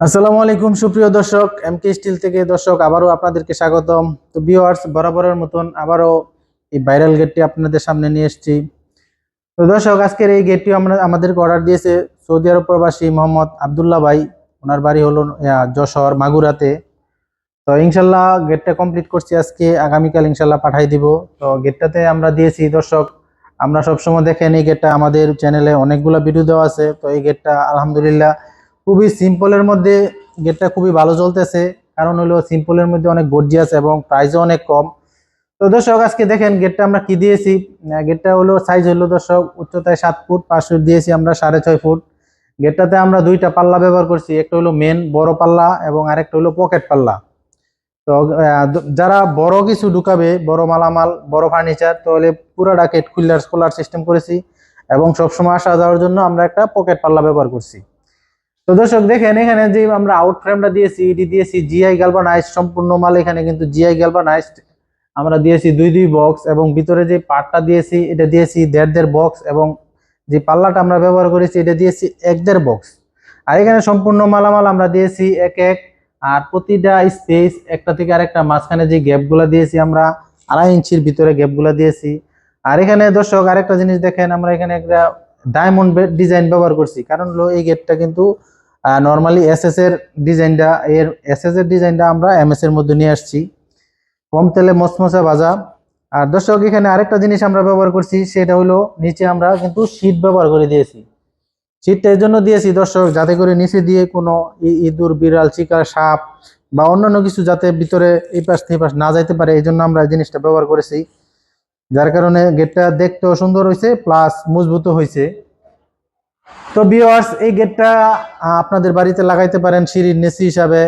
আসসালামু আলাইকুম, সুপ্রিয় দর্শক এম কে স্টিল থেকে দর্শক, আবারও আপনাদেরকে স্বাগতম। তো ভিউয়ার্স বরাবরের মতন আবারও এই ভাইরাল গেটটি আপনাদের সামনে নিয়ে এসেছি। তো দর্শক, আজকের এই গেটটি আমরা, আমাদেরকে অর্ডার দিয়েছে সৌদি আরব প্রবাসী মোহাম্মদ আবদুল্লাহ ভাই। ওনার বাড়ি হলো যশোর, মাগুরাতে। তো ইনশাল্লাহ গেটটা কমপ্লিট করছি আজকে। আগামীকাল ইনশাল্লাহ পাঠাই দিব। তো গেটটাতে আমরা দিয়েছি, দর্শক, আমরা সবসময় দেখেন এই গেটটা আমাদের চ্যানেলে অনেকগুলো ভিডিও দেওয়া আছে। তো এই গেটটা আলহামদুলিল্লাহ খুবই সিম্পলের মধ্যে গেটটা খুবই ভালো চলতেছে। কারণ হলো সিম্পলের মধ্যে অনেক গর্জিয়াস এবং প্রাইসও অনেক কম। তো দর্শক, আজকে দেখেন গেটটা আমরা কি দিয়েছি? গেটটা হলো সাইজ হলো দর্শক উচ্চতায় সাত ফুট, পাঁচ ফুট দিয়েছি আমরা সাড়ে ছয় ফুট। গেটটাতে আমরা দুইটা পাল্লা ব্যবহার করছি, একটা হলো মেন বড় পাল্লা এবং আরেকটা হলো পকেট পাল্লা। তো যারা বড় কিছু ঢুকাবে, বড় মালামাল, বড় ফার্নিচার তাহলে পুরোটা গেট খুলার খোলার সিস্টেম করেছি এবং সবসময় আসা যাওয়ার জন্য আমরা একটা পকেট পাল্লা ব্যবহার করছি। তো দর্শক, দেখেন এখানে যে আমরা আউট ফ্রেমটা দিয়েছি, এটি দিয়েছি জিআই গ্যালভানাইজ সম্পূর্ণ মাল এখানে কিন্তু জিআই গ্যালভানাইজ আমরা দিয়েছি দুই দুই বক্স এবং ভিতরে যে পার্টটা দিয়েছি, এটা দিয়েছি দেড় দেড় বক্স এবং যে পাল্লাটা আমরা ব্যবহার করেছি, এটা দিয়েছি এক, দেড় বক্স আর এখানে সম্পূর্ণ মালামাল আমরা দিয়েছি এক এক আর প্রতিটা স্পেস একটা থেকে আরেকটা, মাঝখানে যে গ্যাপগুলো দিয়েছি আমরা, আড়াই ইঞ্চির ভিতরে গ্যাপগুলো দিয়েছি। আর এখানে দর্শক, আরেকটা জিনিস দেখেন, আমরা এখানে একটা ডায়মন্ড ডিজাইন ব্যবহার করছি, কারণ হলো এই গেটটা কিন্তু নর্মালি এস এর ডিজাইনটা এর এস এস এর ডিজাইনটা আমরা এম এস এর মধ্যে নিয়ে আসছি। কম তেলে মসমসা ভাজা। আর দর্শক, এখানে আরেকটা জিনিস আমরা ব্যবহার করছি, সেটা হলো নিচে আমরা কিন্তু শীট ব্যবহার করে দিয়েছি। শীটটা এর জন্য দিয়েছি, দর্শক, যাতে করে নিচে দিয়ে কোনো ইঁদুর, বিড়াল চিকার সাপ বা অন্যান্য কিছু যাতে ভিতরে এই পাশ থেকে পাশ না যাইতে পারে, এই জন্য আমরা এই জিনিসটা ব্যবহার করেছি। যার কারণে গেটটা দেখতেও সুন্দর হয়েছে প্লাস মজবুত হয়েছে তো ভিউয়ার্স এই গেটটা আপনাদের বাড়িতে লাগাইতে পারেন সিঁড়ির নেসি হিসাবে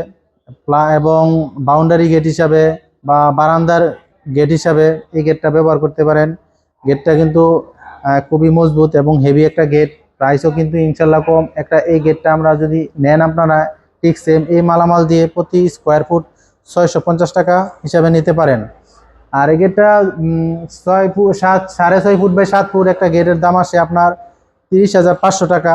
এবং বাউন্ডারি গেট হিসাবে বা বারান্দার গেট হিসাবে এই গেটটা ব্যবহার করতে পারেন। গেটটা কিন্তু খুবই মজবুত এবং হেভি একটা গেট প্রাইসও কিন্তু ইনশাল্লাহ কম। একটা, এই গেটটা আমরা যদি নেন আপনারা, ঠিক সেম এই মালামাল দিয়ে প্রতি স্কোয়ার ফুট ছয়শো পঞ্চাশ টাকা হিসাবে নিতে পারেন। আর এই গেটটা ছয় ফুট সাত, সাড়ে ছয় ফুট বাই সাত ফুট একটা গেটের দাম আসে আপনার তিরিশ হাজার পাঁচশো টাকা।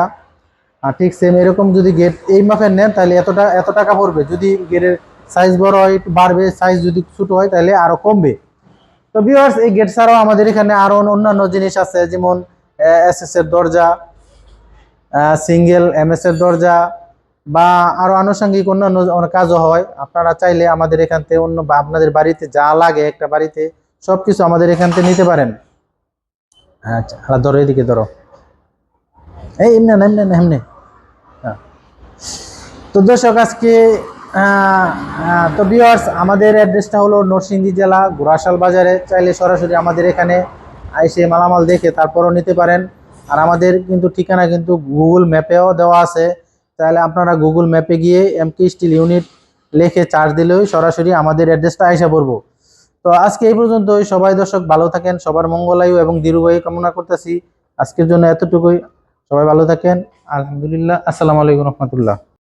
আর ঠিক সেম এরকম যদি গেট এই মাপের নেন, তাহলে এতটা, এত টাকা পড়বে। যদি গেটের সাইজ বড় হয়, একটু বাড়বে সাইজ যদি ছোটো হয়, তাহলে আরও কমবে। তো ভিউয়ার্স এই গেট ছাড়াও আমাদের এখানে আরও অন্যান্য জিনিস আছে, যেমন এস এর দরজা সিঙ্গেল এম এর দরজা, বা আরও আনুষঙ্গিক অন্যান্য কাজও হয়। আপনারা চাইলে আমাদের এখান থেকে অন্য বা আপনাদের বাড়িতে যা লাগে একটা বাড়িতে সব কিছু আমাদের এখান থেকে নিতে পারেন। আচ্ছা ধরো এদিকে ধরো। এই এমনি না এমনি না, এমনি। হ্যাঁ। তো দর্শক, আজকে তো ভিউয়ার্স আমাদের অ্যাড্রেসটা হলো নরসিংদী জেলা ঘোড়াশাল বাজারে। চাইলে সরাসরি আমাদের এখানে এসে মালামাল দেখে তারপরও নিতে পারেন। আর আমাদের কিন্তু ঠিকানা কিন্তু গুগল ম্যাপেও দেওয়া আছে। তাহলে আপনারা গুগল ম্যাপে গিয়ে এমকে স্টিল ইউনিট লিখে চার্জ দিলেই সরাসরি আমাদের অ্যাড্রেসটা আইসা পড়ব। তো আজকে এই পর্যন্তই। সবাই দর্শক ভালো থাকেন, সবার মঙ্গলায়ু এবং দীর্ঘায়ু কামনা করতেছি। আজকের জন্য এতটুকুই। সবাই ভালো থাকেন। আলহামদুলিল্লাহ। আসসালামু আলাইকুম রহমতুল্লাহ।